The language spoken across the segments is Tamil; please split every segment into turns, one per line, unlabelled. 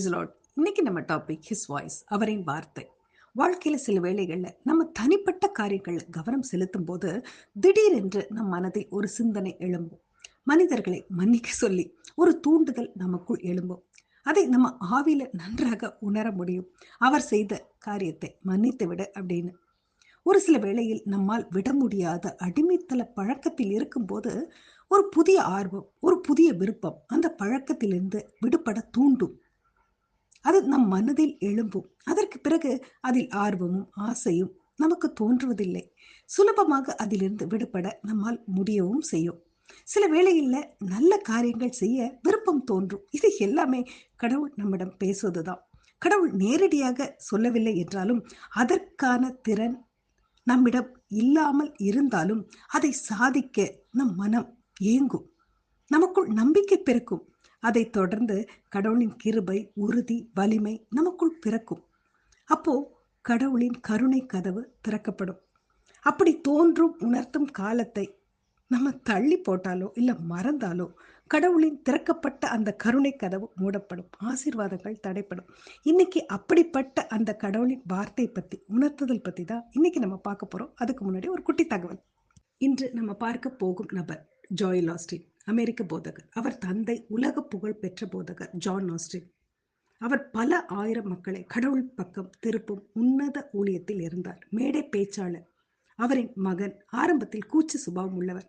பிரைஸ் லாட் இன்னைக்கு நம்ம டாபிக் ஹிஸ் வாய்ஸ் அவரின் வார்த்தை. வாழ்க்கையில சில வேளைகள்ல நம்ம தனிப்பட்ட காரியங்களில் கவனம் செலுத்தும் போது திடீரென்று நம் மனதில் ஒரு சிந்தனை எழும்பும். மனிதர்களை மன்னிக்க சொல்லி ஒரு தூண்டுதல் நமக்குள் எழும்பும். அதை நம்ம ஆவியில நன்றாக உணர முடியும். அவர் செய்த காரியத்தை மன்னித்து விட அப்படின்னு. ஒரு சில வேளையில் நம்மால் விட முடியாத அடிமைத்தல பழக்கத்தில் இருக்கும்போது ஒரு புதிய ஆர்வம் ஒரு புதிய விருப்பம் அந்த பழக்கத்திலிருந்து விடுபட தூண்டும். அது நம் மனதில் எழும்பும். அதற்கு பிறகு அதில் ஆர்வமும் ஆசையும் நமக்கு தோன்றுவதில்லை. சுலபமாக அதிலிருந்து விடுபட நம்மால் முடியவும் செய்யும். சில வேளையில் நல்ல காரியங்கள் செய்ய விருப்பம் தோன்றும். இது எல்லாமே கடவுள் நம்மிடம் பேசுவதுதான். கடவுள் நேரடியாக சொல்லவில்லை என்றாலும் அதற்கான திறன் நம்மிடம் இல்லாமல் இருந்தாலும் அதை சாதிக்க நம் மனம் ஏங்கும். நமக்குள் நம்பிக்கை பிறக்கும். அதை தொடர்ந்து கடவுளின் கிருபை உறுதி வலிமை நமக்குள் பிறக்கும். அப்போ கடவுளின் கருணை கதவு திறக்கப்படும். அப்படி தோன்றும் உணர்த்தும் காலத்தை நம்ம தள்ளி போட்டாலோ இல்லை மறந்தாலோ கடவுளின் திறக்கப்பட்ட அந்த கருணை கதவு மூடப்படும். ஆசீர்வாதங்கள் தடைப்படும். இன்னைக்கு அப்படிப்பட்ட அந்த கடவுளின் வார்த்தை பற்றி உணர்த்துதல் பற்றி தான் இன்னைக்கு நம்ம பார்க்க போகிறோம் அதுக்கு முன்னாடி ஒரு குட்டி தகவல். இன்று நம்ம பார்க்க போகும் நபர் ஜாய் லாஸ்டின் அமெரிக்க போதகர். அவர் தந்தை உலக புகழ் பெற்ற போதகர் ஜான் ஆஸ்டின். அவர் பல ஆயிரம் மக்களை கடவுள் பக்கம் திருப்பும் உன்னத ஊழியத்தில் இருந்தார். மேடை பேச்சாளர். அவரின் மகன் ஆரம்பத்தில் கூச்சு சுபாவம் உள்ளவர்.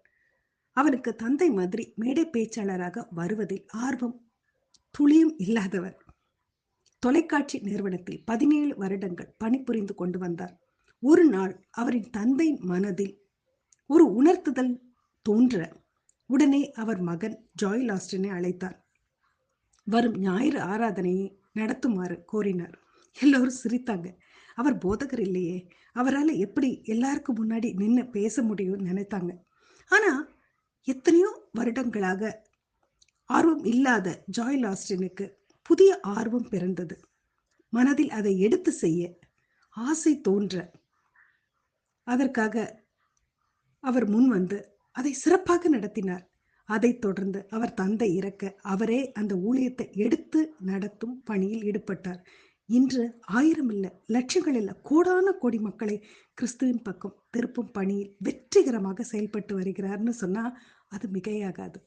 அவனுக்கு தந்தை மாதிரி மேடை பேச்சாளராக வருவதில் ஆர்வம் துளியும் இல்லாதவர். தொலைக்காட்சி நிறுவனத்தில் பதினேழு வருடங்கள் பணிபுரிந்து கொண்டு வந்தார். ஒரு நாள் அவரின் தந்தை மனதில் ஒரு உணர்த்துதல் தோன்ற உடனே அவர் மகன் ஜாய் லாஸ்டனை அழைத்தார். வரும் ஞாயிறு ஆராதனையை நடத்துமாறு கோரினார். எல்லோரும் சிரித்தாங்க. அவர் போதகர் இல்லையே. அவரால் எப்படி எல்லாருக்கும் முன்னாடி நின்று பேச முடியும்னு நினைத்தாங்க. ஆனால் எத்தனையோ வருடங்களாக ஆர்வம் இல்லாத ஜாய் லாஸ்டினுக்கு புதிய ஆர்வம் பிறந்தது. மனதில் அதை எடுத்து செய்ய ஆசை தோன்ற அதற்காக அவர் முன் வந்து அதை சிறப்பாக நடத்தினார். அதைத் தொடர்ந்து அவர் தந்தை இறக்க அவரே அந்த ஊழியத்தை எடுத்து நடத்தும் பணியில் ஈடுபட்டார். இன்று ஆயிரம் இல்ல லட்சங்கள் இல்ல கோடான கோடி மக்களை கிறிஸ்துவின் பக்கம் திருப்பும் பணியில் வெற்றிகரமாக செயல்பட்டு வருகிறார்னு சொன்னா அது மிகையாகாது.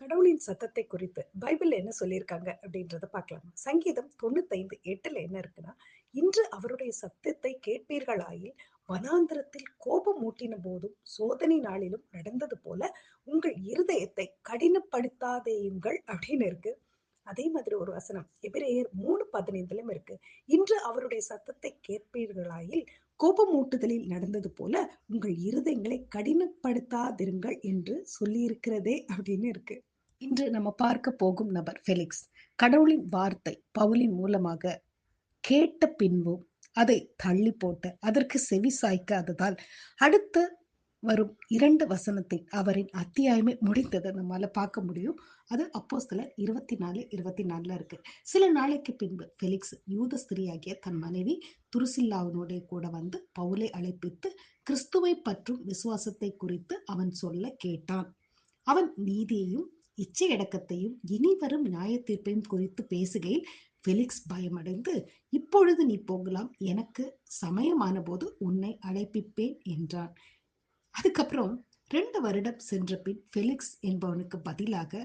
கடவுளின் சத்தத்தை குறித்து பைபிள் என்ன சொல்லியிருக்காங்க அப்படின்றத பார்க்கலாம்? சங்கீதம் தொண்ணூத்தைந்து எட்டுல என்ன இருக்குன்னா இன்று அவருடைய சத்தத்தை கேட்பீர்களாயில் வனாந்திரத்தில் கோபம் ஊட்டின போதும் சோதனை நாளிலும் நடந்தது போல உங்கள் இருதயத்தை கடினப்படுத்தாதேயுங்கள் அப்படின்னு இருக்கு. அதே மாதிரி ஒரு வசனம் எபிரேயர் மூணு பதினைந்துலயும் இருக்கு. இன்று அவருடைய சத்தத்தை கேட்பீர்களாயில் கோபமூட்டுதலில் நடந்தது போல உங்கள் இருதயங்களை கடினப்படுத்தாதிருங்கள் என்று சொல்லியிருக்கிறதே அப்படின்னு இருக்கு. இன்று நம்ம பார்க்க போகும் நபர் ஃபெலிக்ஸ். கடவுளின் வார்த்தை பவுலின் மூலமாக கேட்ட பின்பும் அதை தள்ளி போட்டு அதற்கு செவி சாய்க்காததால் அடுத்த வரும் இரண்டு வசனத்தில் அவரின் அத்தியாயமே முடிந்ததை நம்மால பார்க்க முடியும். அது அப்போ சில இருபத்தி நாலு இருபத்தி நாலுல இருக்கு. சில நாளைக்கு பின்பு ஃபெலிக்ஸ் யூத ஸ்திரீயாகிய தன் மனைவி துருசில்லாவினுடைய கூட வந்து பவுலை அழைப்பித்து கிறிஸ்துவை பற்றும் விசுவாசத்தை குறித்து அவன் சொல்ல கேட்டான். அவன் நீதியையும் இச்சையடக்கத்தையும் இனி வரும் நியாய தீர்ப்பையும் குறித்து பேசுகையில் ஃபெலிக்ஸ் பயமடைந்து இப்பொழுது நீ போகலாம். எனக்கு சமயமான போது உன்னை அழைப்பிப்பேன் என்றான். அதுக்கப்புறம் ரெண்டு வருடம் சென்ற பின் ஃபெலிக்ஸ் என்பவனுக்கு பதிலாக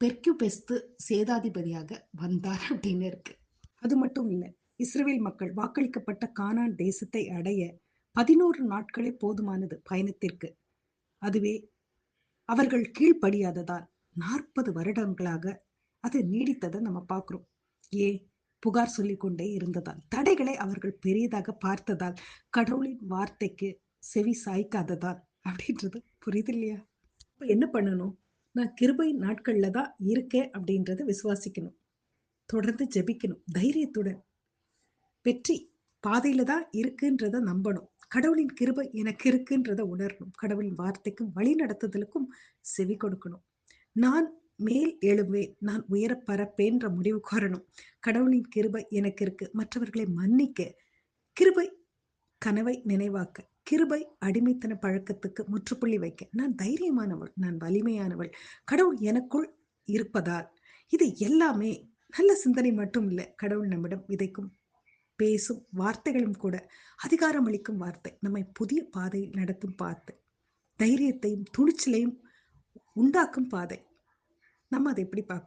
பெர்க்யூபெஸ்து சேதாதிபதியாக வந்தார் அப்படின்னு இருக்கு அது மட்டும் இல்லை இஸ்ரேல் மக்கள் வாக்களிக்கப்பட்ட கானான் தேசத்தை அடைய பதினோரு நாட்களே போதுமானது பயணத்திற்கு. அதுவே அவர்கள் கீழ்ப்படியாததால் நாற்பது வருடங்களாக அது நீடித்ததை நம்ம பார்க்குறோம். ஏ புகார் சொல்லிக்கொண்டே இருந்ததால் தடைகளை அவர்கள் பெரியதாக பார்த்ததால் கடவுளின் வார்த்தைக்கு செவி சாய்க்காததால் அப்படின்றது புரியுது இல்லையா? இப்போ என்ன பண்ணணும்? நான் கிருபை நாட்களில் தான் இருக்கேன் அப்படின்றத விசுவாசிக்கணும். தொடர்ந்து ஜெபிக்கணும். தைரியத்துடன். வெற்றி பாதையில தான் இருக்குன்றத நம்பணும். கடவுளின் கிருபை எனக்கு இருக்குன்றத உணரணும். கடவுளின் வார்த்தைக்கும் வழி நடத்துதலுக்கும் செவி கொடுக்கணும். நான் மேல் எழுவேன் நான் உயர பரப்பேன்ற முடிவு கோரணும். கடவுளின் கிருபை எனக்கு இருக்கு. மற்றவர்களை மன்னிக்க கிருபை கனவை நினைவாக்க கிருபை அடிமைத்தன பழக்கத்துக்கு முற்றுப்புள்ளி வைக்க. நான் தைரியமானவள் நான் வலிமையானவள். கடவுள் எனக்குள் இருப்பதால் இது எல்லாமே நல்ல சிந்தனை மட்டும் இல்லை. கடவுள் நம்மிடம் விதைக்கும் பேசும் வார்த்தைகளும் கூட அதிகாரம் அளிக்கும் வார்த்தை. நம்மை புதிய பாதையில் நடத்தும் பார்த்து தைரியத்தையும் துணிச்சலையும் உண்டாக்கும் பாதை. நம்ம அதை எப்படி பார்க்குறோம்